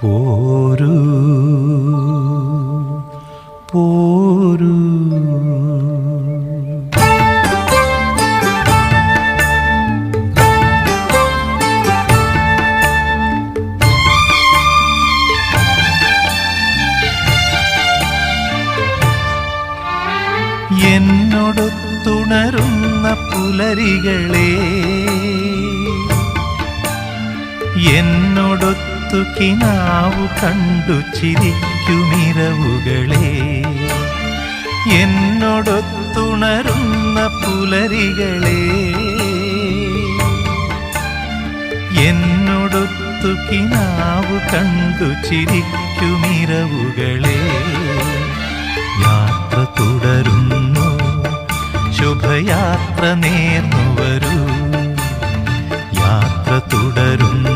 പോരൂ പോരൂ. എന്നോടൊത്തുണരുന്ന പുലരികളെ എന്നോടൊത്തു നാവു കണ്ടു ചിരിക്കുമിരവുകളെ എന്നോടൊത്തുണരുന്ന പുലരികളെ. എന്നോടൊത്തുക്കി നാവു കണ്ടു ചിരിക്കുമിരവുകളെ യാത്ര തുടരുന്നു ശുഭയാത്ര നേർന്നു വരൂ. യാത്ര തുടരുന്നു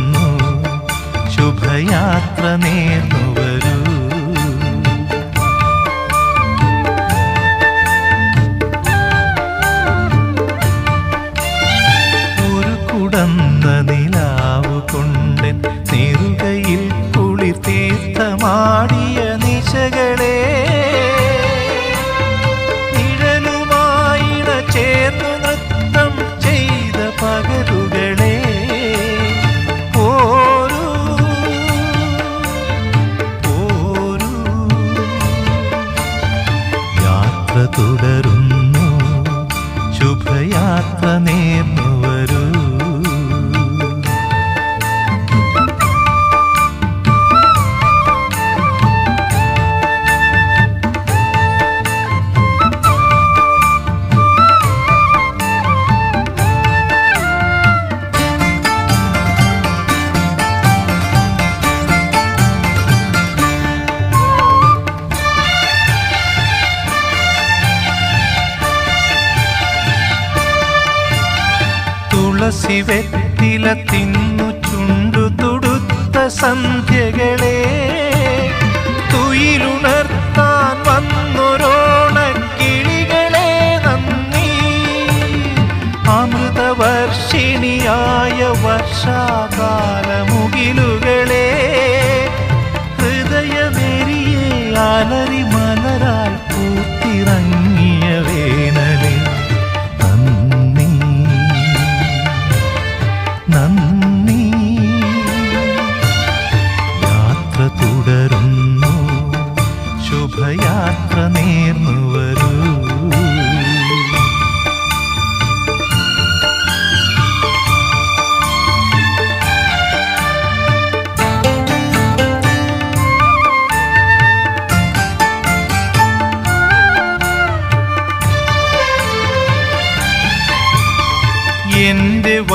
തുളസി വെറ്റില തിന്നു ചുണ്ടു തുടുത്ത സന്ധ്യകളെ.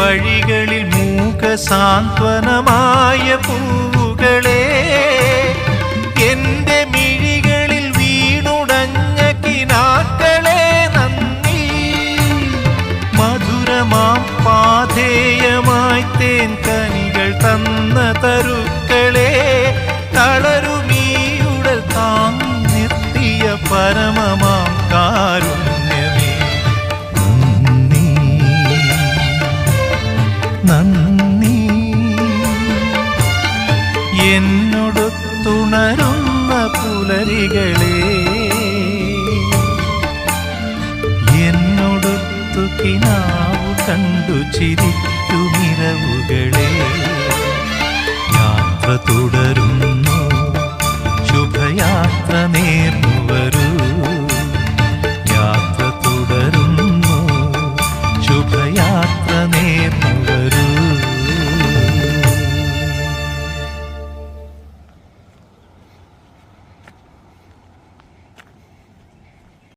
വഴികളിൽ മൂക സാന്ത്വനമായ പൂവുകളെ എന്റെ മിഴികളിൽ വീണുടഞ്ഞ കിനാക്കളെ നന്ദി. മധുരമാം പാധേയമായി തേൻ കനികൾ തന്ന തരുക്കളെ ഉണരുന്ന പുലരികളെ എന്നൊടുത്തു കിനാവ് കണ്ടു ചിരിക്കുമിരവുകളെ യാത്ര തുടരുന്നു ശുഭയാത്ര